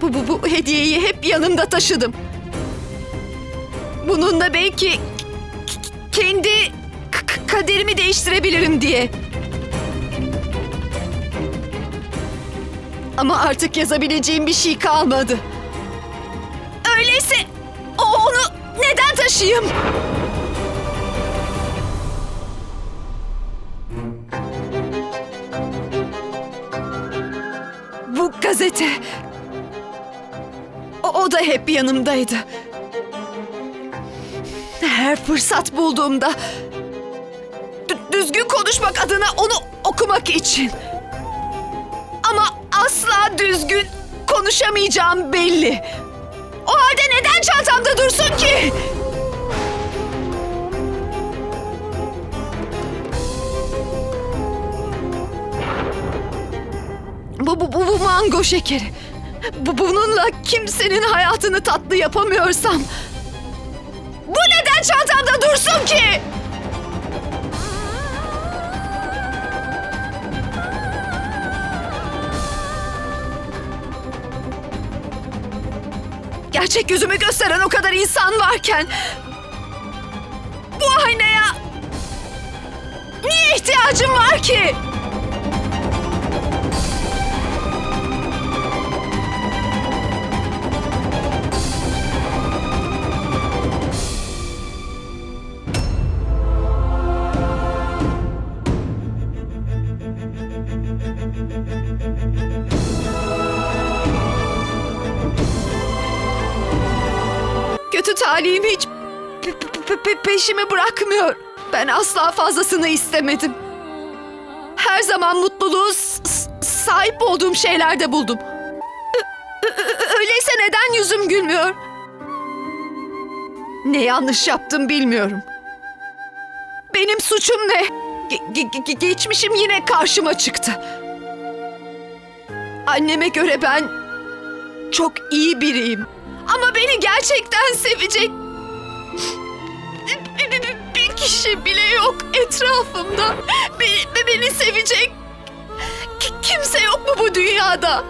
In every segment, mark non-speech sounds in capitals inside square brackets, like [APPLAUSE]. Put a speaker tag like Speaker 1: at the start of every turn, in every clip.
Speaker 1: Bu, bu, bu hediyeyi hep yanımda taşıdım. Bununla belki kendi kaderimi değiştirebilirim diye. Ama artık yazabileceğim bir şey kalmadı. Öyleyse o onu neden taşıyayım? Bu gazete. O, da hep yanımdaydı. Her fırsat bulduğumda dü- düzgün konuşmak adına onu okumak için. Ama asla düzgün konuşamayacağım belli. O halde neden çantamda dursun ki? Bu, bu, bu, bu mango şekeri. Bu, bununla kimsenin hayatını tatlı yapamıyorsam... Bu neden çantamda dursun ki? Gerçek yüzümü gösteren o kadar insan varken... Bu aynaya... Niye ihtiyacım var ki? Talihim hiç pe- pe- pe- peşimi bırakmıyor. Ben asla fazlasını istemedim. Her zaman mutluluğu sahip olduğum şeylerde buldum. Öyleyse neden yüzüm gülmüyor? Ne yanlış yaptım bilmiyorum. Benim suçum ne? Ge- ge- geçmişim yine karşıma çıktı. Anneme göre ben çok iyi biriyim. Ama beni gerçekten sevecek bir, kişi bile yok etrafımda. Beni, beni sevecek ki- kimse yok mu bu dünyada?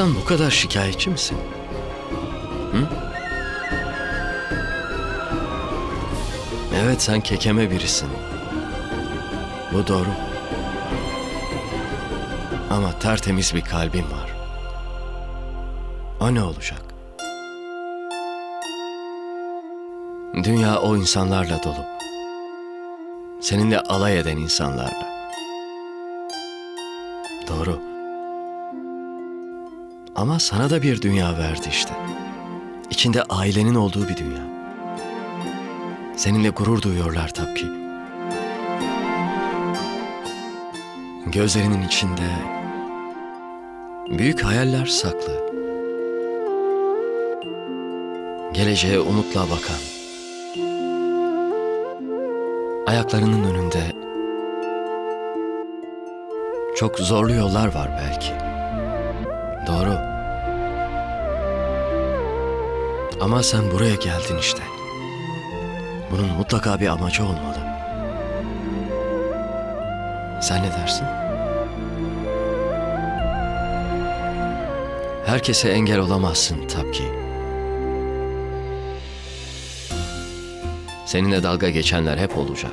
Speaker 2: Hayattan bu kadar şikayetçi misin? Hı? Evet sen kekeme birisin. Bu doğru. Ama tertemiz bir kalbin var. O ne olacak? Dünya o insanlarla dolu. Seninle alay eden insanlarla. Doğru. Ama sana da bir dünya verdi işte. İçinde ailenin olduğu bir dünya. Seninle gurur duyuyorlar tabii ki. Gözlerinin içinde büyük hayaller saklı. Geleceğe umutla bakan. Ayaklarının önünde çok zorlu yollar var belki. Doğru. Ama sen buraya geldin işte. Bunun mutlaka bir amacı olmalı. Sen ne dersin? Herkese engel olamazsın tabii. Seninle dalga geçenler hep olacak.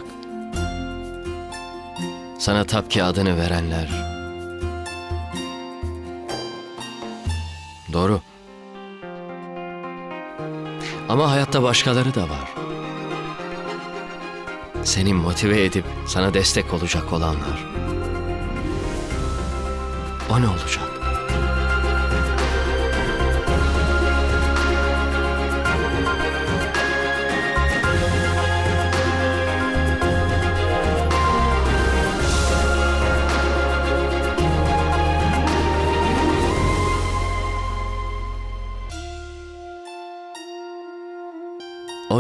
Speaker 2: Sana Tapki adını verenler, Doğru. Ama hayatta başkaları da var. Seni motive edip sana destek olacak olanlar. O ne olacak?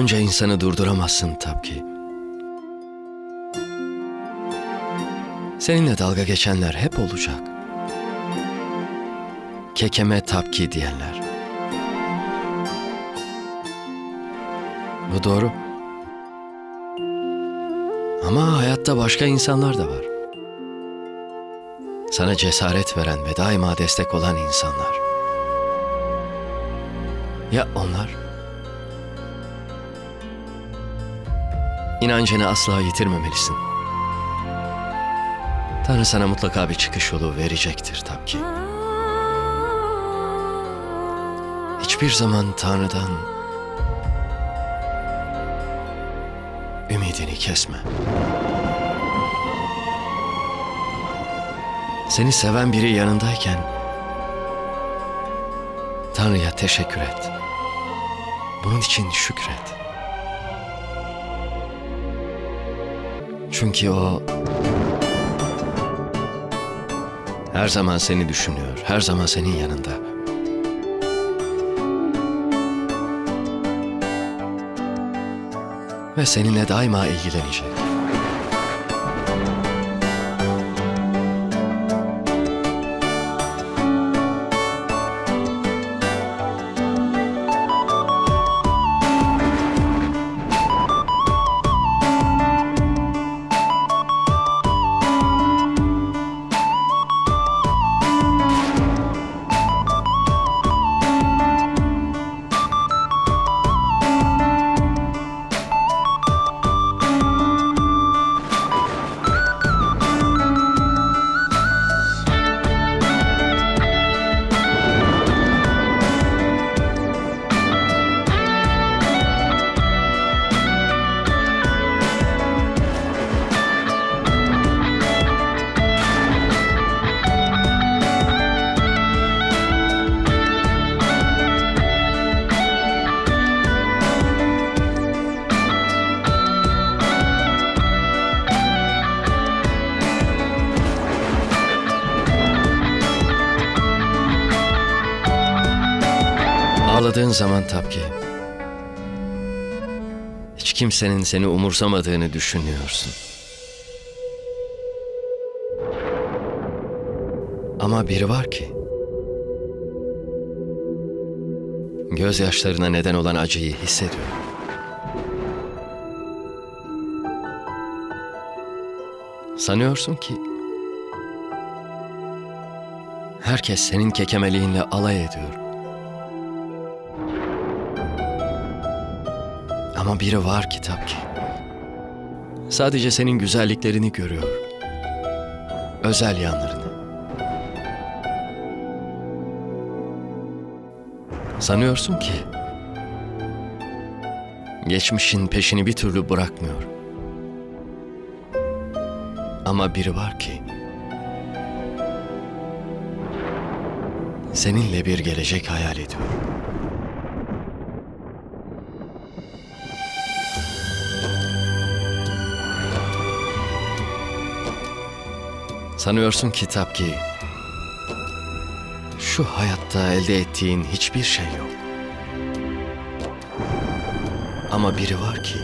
Speaker 2: Bunca insanı durduramazsın Tapki. Seninle dalga geçenler hep olacak. Kekeme Tapki diyenler. Bu doğru. Ama hayatta başka insanlar da var. Sana cesaret veren ve daima destek olan insanlar. Ya onlar? İnancını asla yitirmemelisin. Tanrı sana mutlaka bir çıkış yolu verecektir tabii. Hiçbir zaman Tanrı'dan ümidini kesme. Seni seven biri yanındayken Tanrı'ya teşekkür et. Bunun için şükret. Çünkü o her zaman seni düşünüyor, her zaman senin yanında. Ve seninle daima ilgilenecek. Hiç kimsenin seni umursamadığını düşünüyorsun. Ama biri var ki. Gözyaşlarına neden olan acıyı hissediyor. Sanıyorsun ki herkes senin kekemeliğinle alay ediyor. Ama biri var kitap ki. Sadece senin güzelliklerini görüyor. Özel yanlarını. Sanıyorsun ki geçmişin peşini bir türlü bırakmıyor. Ama biri var ki seninle bir gelecek hayal ediyor. Sanıyorsun kitap ki şu hayatta elde ettiğin hiçbir şey yok. Ama biri var ki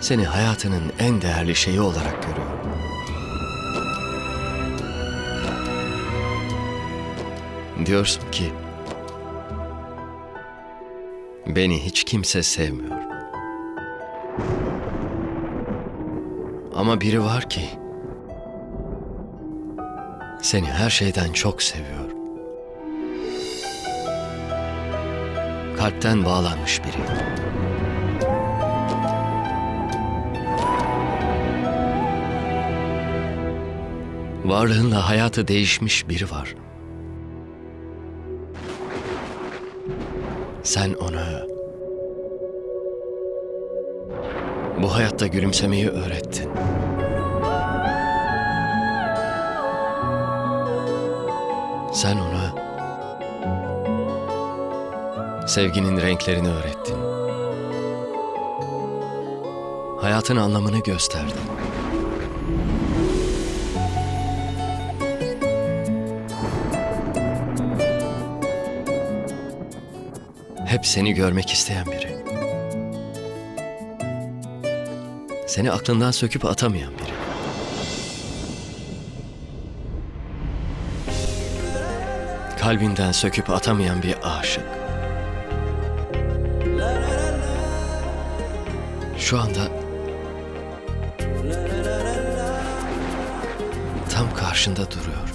Speaker 2: seni hayatının en değerli şeyi olarak görüyor. Diyorsun ki beni hiç kimse sevmiyor. Ama biri var ki seni her şeyden çok seviyor. Kalpten bağlanmış biri. Varlığınla hayatı değişmiş biri var. Sen ona bu hayatta gülümsemeyi öğrettin. Sen ona sevginin renklerini öğrettin. Hayatın anlamını gösterdin. Hep seni görmek isteyen biri. Seni aklından söküp atamayan biri. Kalbinden söküp atamayan bir aşık. Şu anda tam karşında duruyor.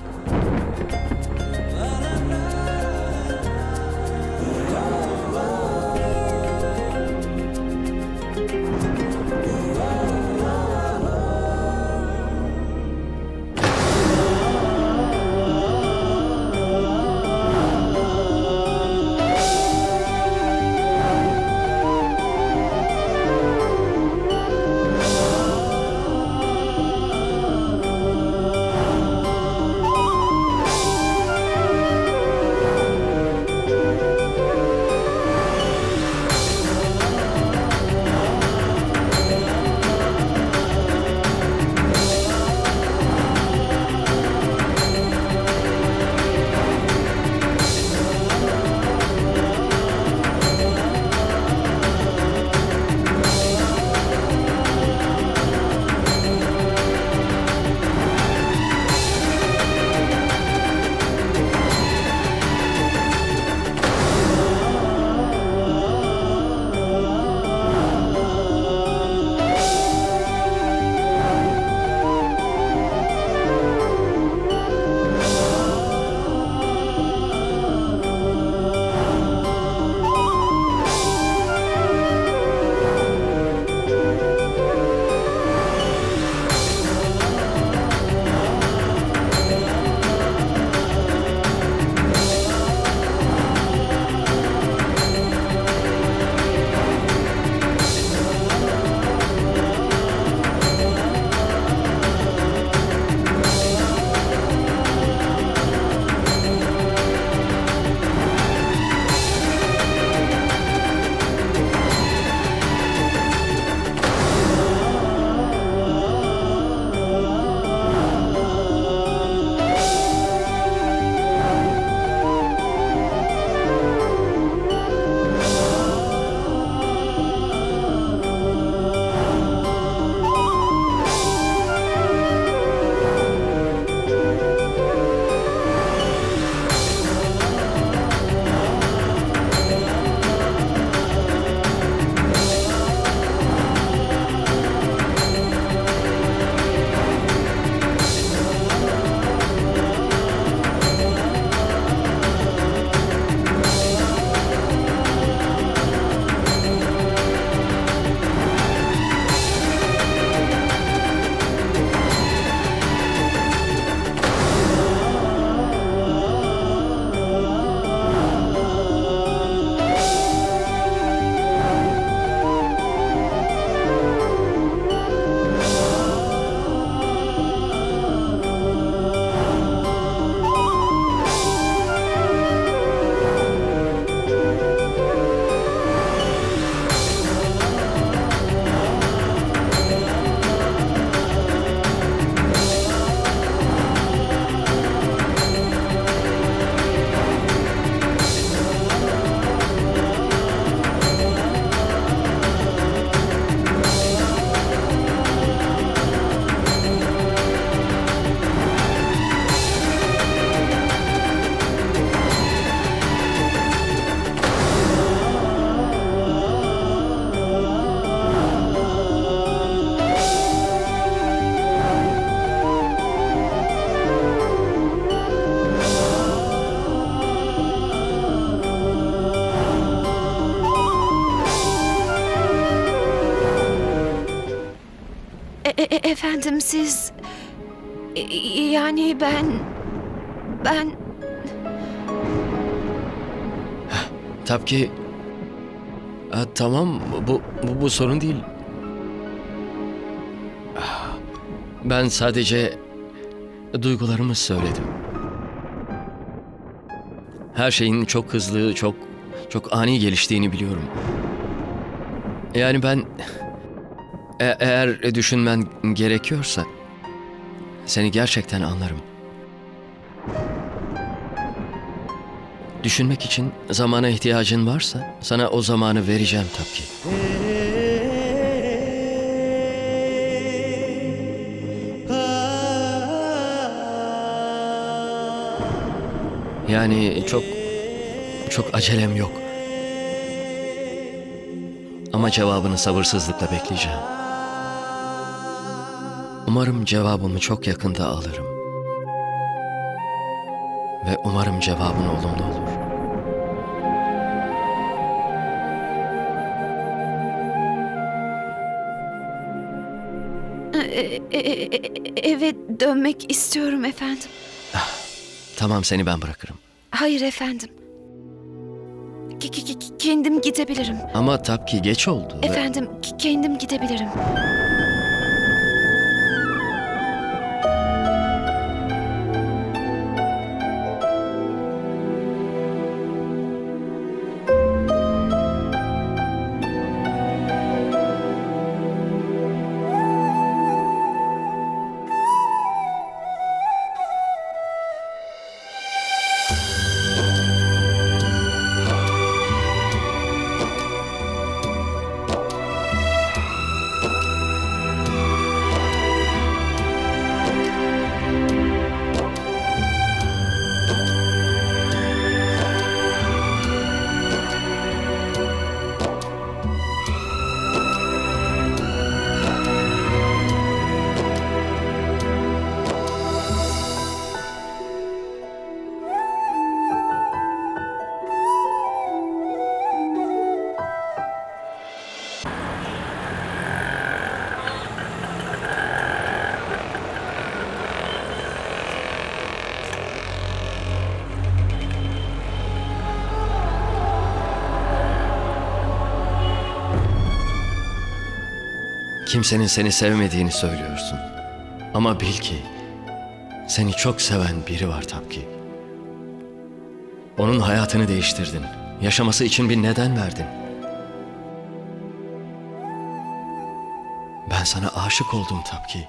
Speaker 1: Efendim siz... E- yani ben... Ben...
Speaker 2: Tabii ki... Ha, tamam bu, bu, bu sorun değil. Ah, Ben sadece duygularımı söyledim. Her şeyin çok hızlı, çok çok ani geliştiğini biliyorum. Yani ben e- eğer düşünmen gerekiyorsa seni gerçekten anlarım. düşünmek için zamana ihtiyacın varsa sana o zamanı vereceğim tabii ki. Yani çok çok acelem yok. Ama cevabını sabırsızlıkla bekleyeceğim. Umarım cevabımı çok yakında alırım. Ve umarım cevabın olumlu olur.
Speaker 1: E, e, e, eve dönmek istiyorum efendim.
Speaker 2: Tamam seni ben bırakırım.
Speaker 1: Hayır efendim. K- k- k- kendim gidebilirim.
Speaker 2: Ama tabii ki geç oldu. ve-
Speaker 1: Efendim k- kendim gidebilirim.
Speaker 2: Kimsenin seni sevmediğini söylüyorsun. Ama bil ki seni çok seven biri var tabii ki. Onun hayatını değiştirdin. Yaşaması için bir neden verdin. Ben sana aşık oldum tabii ki.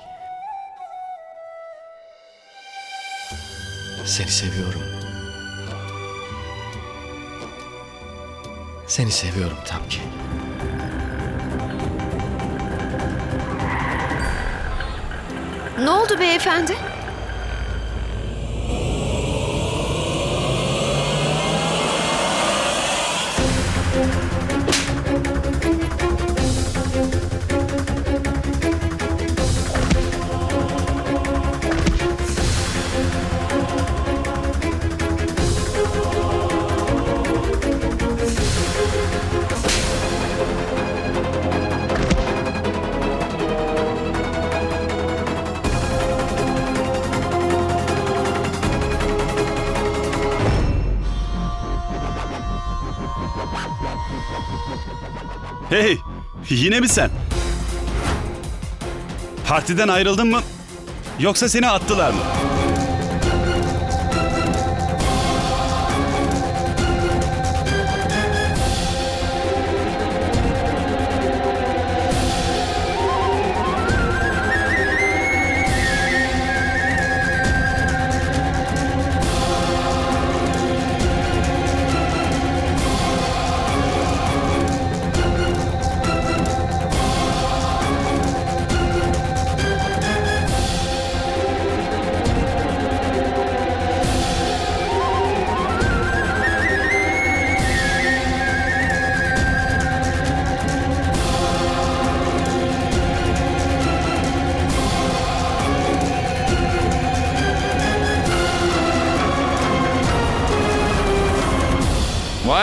Speaker 2: Seni seviyorum. Seni seviyorum tabii
Speaker 1: Ne oldu beyefendi?
Speaker 3: Hey, yine mi sen? Partiden ayrıldın mı? Yoksa seni attılar mı?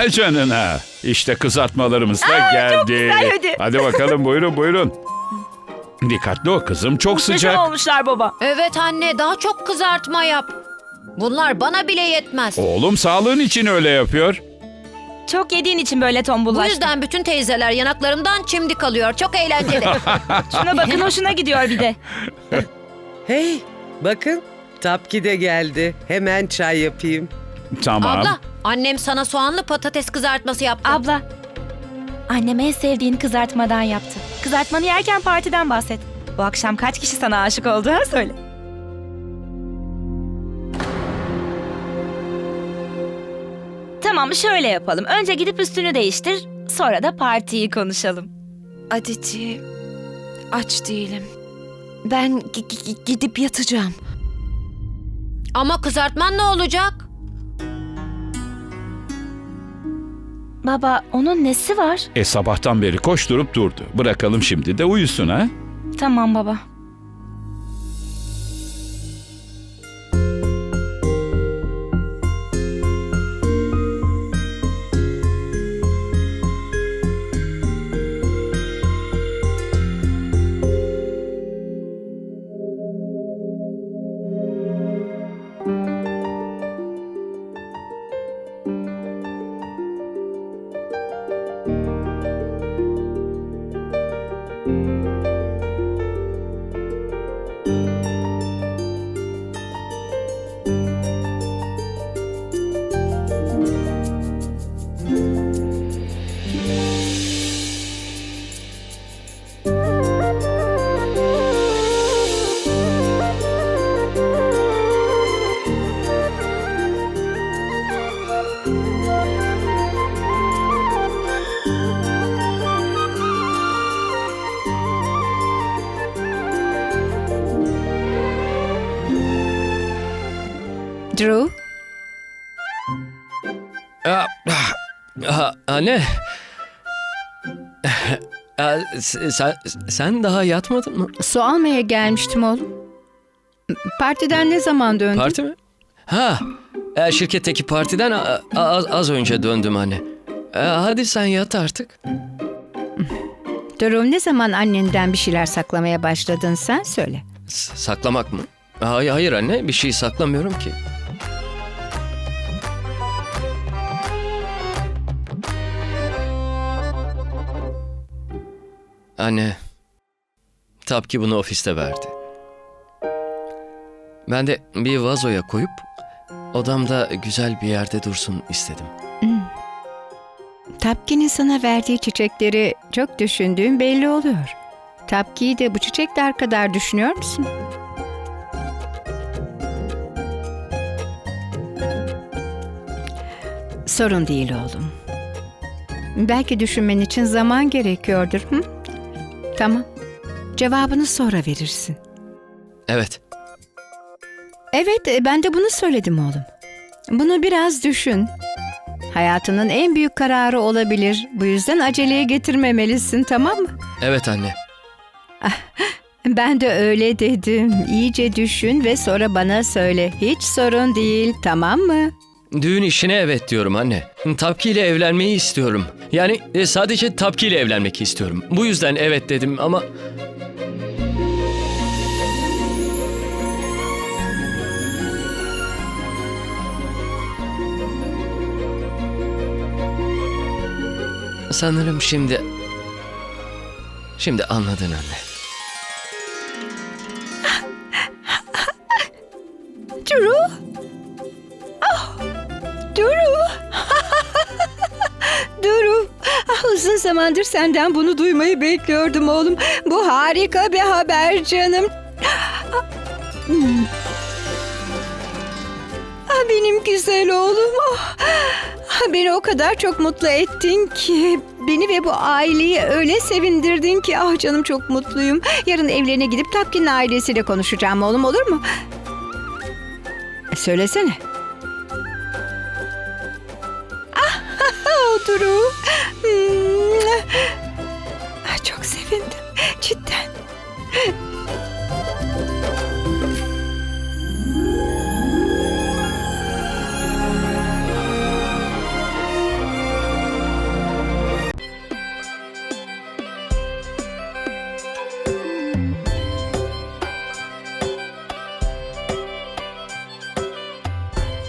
Speaker 4: Vay canına. İşte kızartmalarımız da geldi.
Speaker 5: çok güzel, hadi.
Speaker 4: bakalım buyurun buyurun. Dikkatli ol kızım çok
Speaker 5: Muhteşem
Speaker 4: sıcak.
Speaker 5: olmuşlar baba.
Speaker 6: Evet anne daha çok kızartma yap. Bunlar bana bile yetmez.
Speaker 4: Oğlum sağlığın için öyle yapıyor.
Speaker 5: Çok yediğin için böyle
Speaker 6: Bu
Speaker 5: tombullaştın.
Speaker 6: yüzden bütün teyzeler yanaklarımdan çimdik alıyor. Çok eğlenceli. [LAUGHS]
Speaker 5: Şuna bakın hoşuna gidiyor bir de.
Speaker 7: Hey, bakın. Tapki de geldi. Hemen çay yapayım.
Speaker 4: Tamam.
Speaker 6: Abla annem sana soğanlı patates kızartması yaptı.
Speaker 5: Abla. Annem en sevdiğin kızartmadan yaptı. Kızartmanı yerken partiden bahset. Bu akşam kaç kişi sana aşık oldu ha söyle. Tamam şöyle yapalım. Önce gidip üstünü değiştir. Sonra da partiyi konuşalım.
Speaker 1: Aditi, aç değilim. Ben gi- gi- gidip yatacağım.
Speaker 6: Ama kızartman ne olacak?
Speaker 5: Baba onun nesi var?
Speaker 4: E sabahtan beri koşturup durdu. Bırakalım şimdi de uyusun ha.
Speaker 5: Tamam baba.
Speaker 1: Drew,
Speaker 2: Aa, ah, ah, anne. Aa, sen, sen daha yatmadın mı?
Speaker 8: Su almaya gelmiştim oğlum. Partiden ne zaman döndün?
Speaker 2: Parti mi? Ha, e, şirketteki partiden a- a- az, az önce döndüm anne. E, hadi sen yat artık.
Speaker 8: Durum ne zaman annenden bir şeyler saklamaya başladın sen söyle.
Speaker 2: S- saklamak mı? Hayır, hayır anne, bir şey saklamıyorum ki. Anne, Tapki bunu ofiste verdi. Ben de bir vazoya koyup odamda güzel bir yerde dursun istedim.
Speaker 8: Tapki'nin sana verdiği çiçekleri çok düşündüğün belli oluyor. Tapki'yi de bu çiçekler kadar düşünüyor musun? Sorun değil oğlum. Belki düşünmen için zaman gerekiyordur. Hı? Tamam. Cevabını sonra verirsin.
Speaker 2: Evet,
Speaker 8: Evet, e, ben de bunu söyledim oğlum. Bunu biraz düşün. Hayatının en büyük kararı olabilir. Bu yüzden aceleye getirmemelisin, tamam mı?
Speaker 2: evet anne.
Speaker 8: Ben de öyle dedim. İyice düşün ve sonra bana söyle. Hiç sorun değil, tamam mı?
Speaker 2: Düğün işine evet diyorum anne. Tapki ile evlenmeyi istiyorum. Yani e, sadece Tapki ile evlenmek istiyorum. Bu yüzden evet dedim ama... Sanırım şimdi... Şimdi anladın anne.
Speaker 8: Duru? Duru? [LAUGHS] Duru, uzun zamandır senden bunu duymayı bekliyordum oğlum. Bu harika bir haber canım. Ah, benim güzel oğlum. Ah, ah, beni o kadar çok mutlu ettin ki. Beni ve bu aileyi öyle sevindirdin ki. Ah canım çok mutluyum. Yarın evlerine gidip Tapkin'in ailesiyle konuşacağım oğlum olur mu? Söylesene. Tururu.